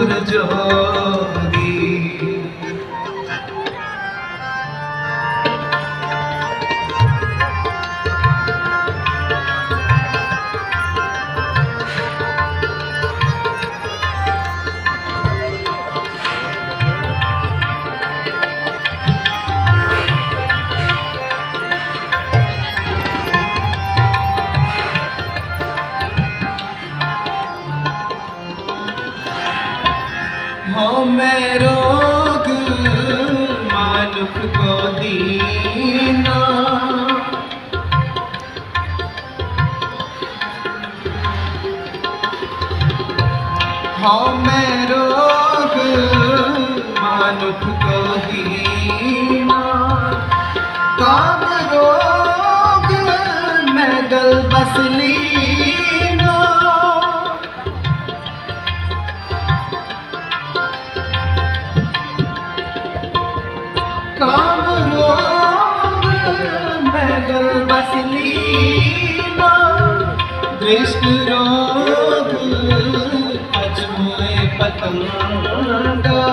ਸਤਿਗੁਰ मैं रोग मानुख को दीना हो मैं रोग मानुख को दीना काम रोग मैं गल बस दृष्ट रोग अजमोए पतंगा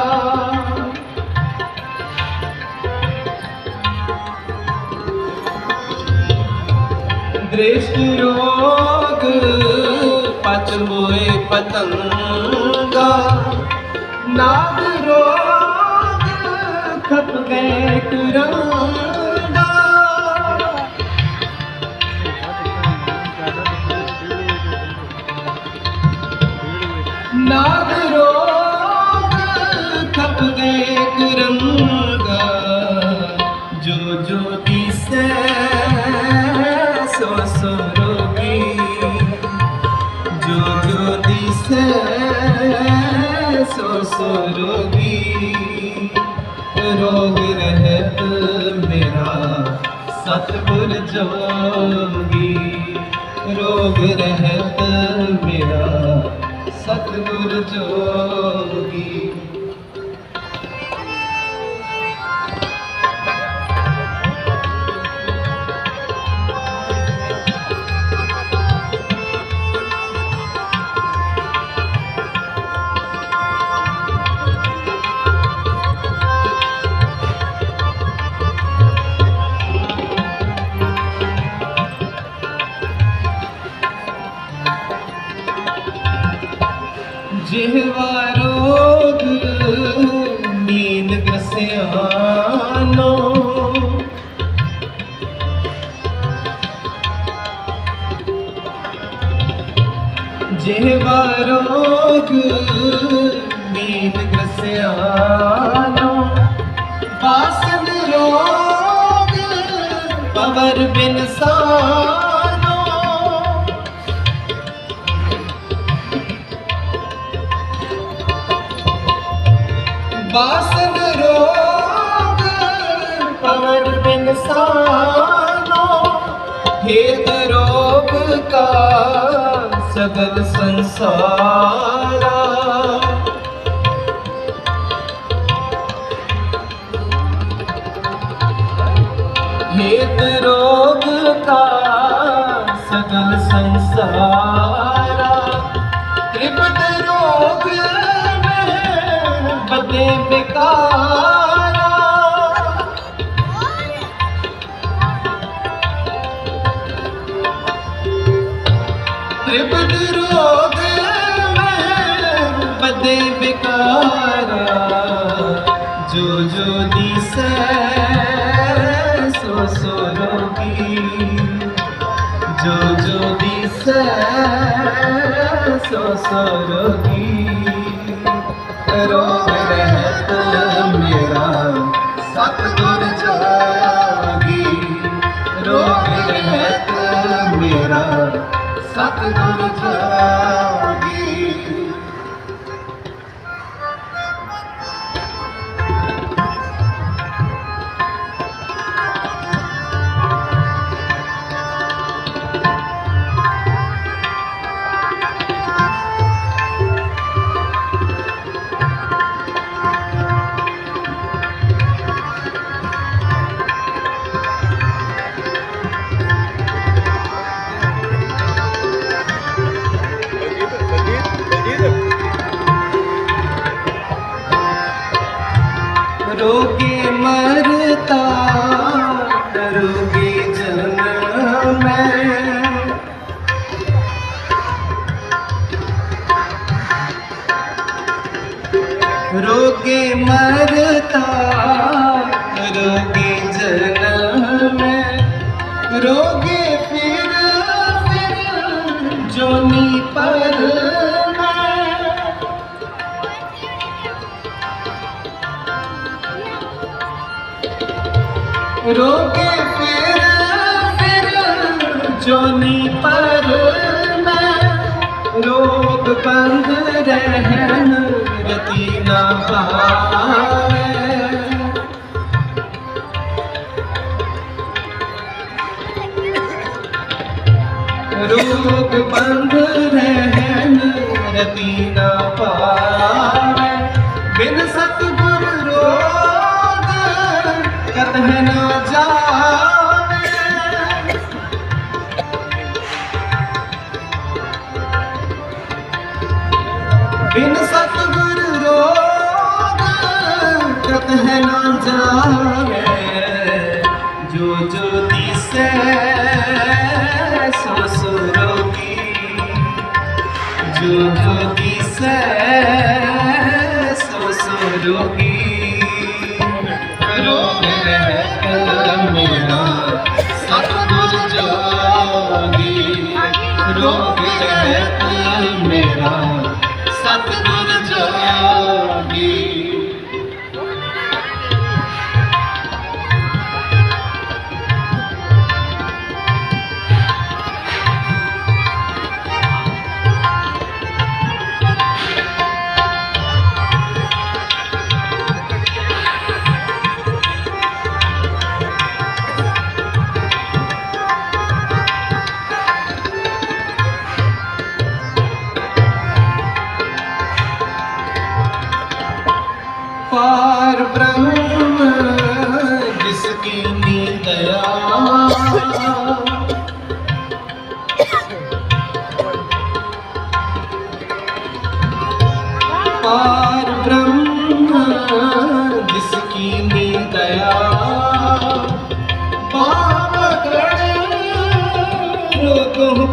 दृष्ट रोग पच मोए पतंगा नाग रोग खप गए कुरंगा ਨਾਦ ਰੋਗ ਖਪਦੇ ਕਰੰਗਾ ਜੋ ਜੋ ਦਿਸੈ ਸੋ ਸੋ ਰੋਗੀ। ਜੋ ਜੋ ਦਿਸੈ ਸੋ ਸੋ ਰੋਗੀ। ਰੋਗ ਰਹਿਤ ਮੇਰਾ ਸਤਿਗੁਰ ਜੋਗੀ। ਰੋਗ ਰਹਿਤ ਮੇਰਾ ਸਤਿਗੁਰ ਜੋਗੀ। ਜਿਹਵਾ ਰੋਗ ਨੀਂਦ ਗ੍ਰਸਿਆਨੋ ਜਿਹਵਾ ਰੋਗ ਬਾਸਨ ਰੋਗ ਪਵਨ ਬਿਨ ਰੋਗ ਕਾ ਸਗਲ ਸੰਸਾਰਾ। ਹੇਤ ਰੋਗ ਕਾ ਸਗਲ ਸੰਸਾਰਾ। ਨਿਰਭਟ ਰੋਗ ਮੈਂ ਬਦੇ ਵਿਕਾਰਾ। ਜੋ ਜੋ ਦਿਸੈ ਸੋ ਸੋ ਰੋਗੀ ਜੋ ਜੋ ਦਿਸੈ ਸੋ ਸੋ ਰੋਗੀ रोगे मरता रोगे जन्म रोगे फिर फिर जोनी पर रोगे फिर फिर जोनी पर मैं रोग बंद रहन रती ਨਾ ਪਾਵੇ ਰੋਗ ਬੰਦ ਰਹਿਣ ਰਤੀ ਨਾ ਪਾਵੇ ਬਿਨ ਸਤਿਗੁਰ ਰੋਗ ਕਤਹ ਨਾ है ना जावे जो ज्योति से ससुरों की जो ज्योति से ससुरों की मेरा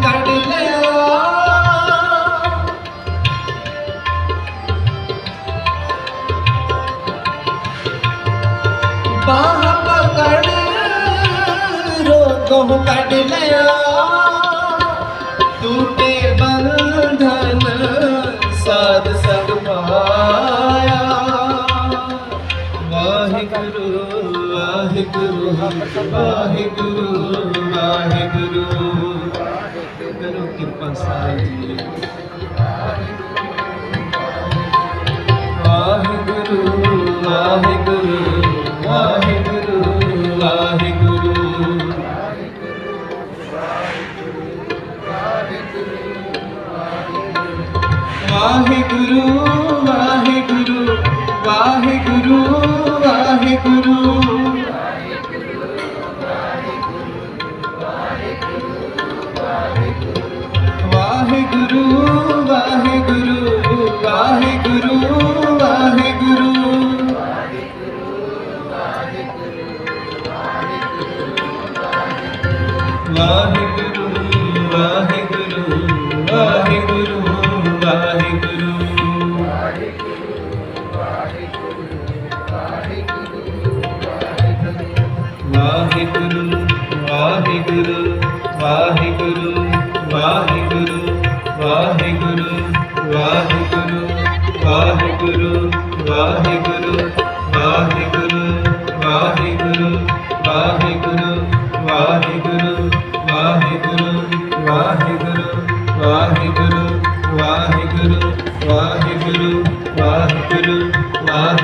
ਕੱਢ ਲਿਆ ਬਾਹ ਪਕੜ ਰੋਗੋਂ ਕੱਢ ਬੰਧਨ ਸਾਧ ਵਾਹਿਗੁਰੂ ਵਾਹਿਗੁਰੂ ਵਾਹਿਗੁਰੂ ਵਾਹਿਗੁਰੂ। ਵਾਹਿਗੁਰੂ ਵਾਹਿਗੁਰੂ। to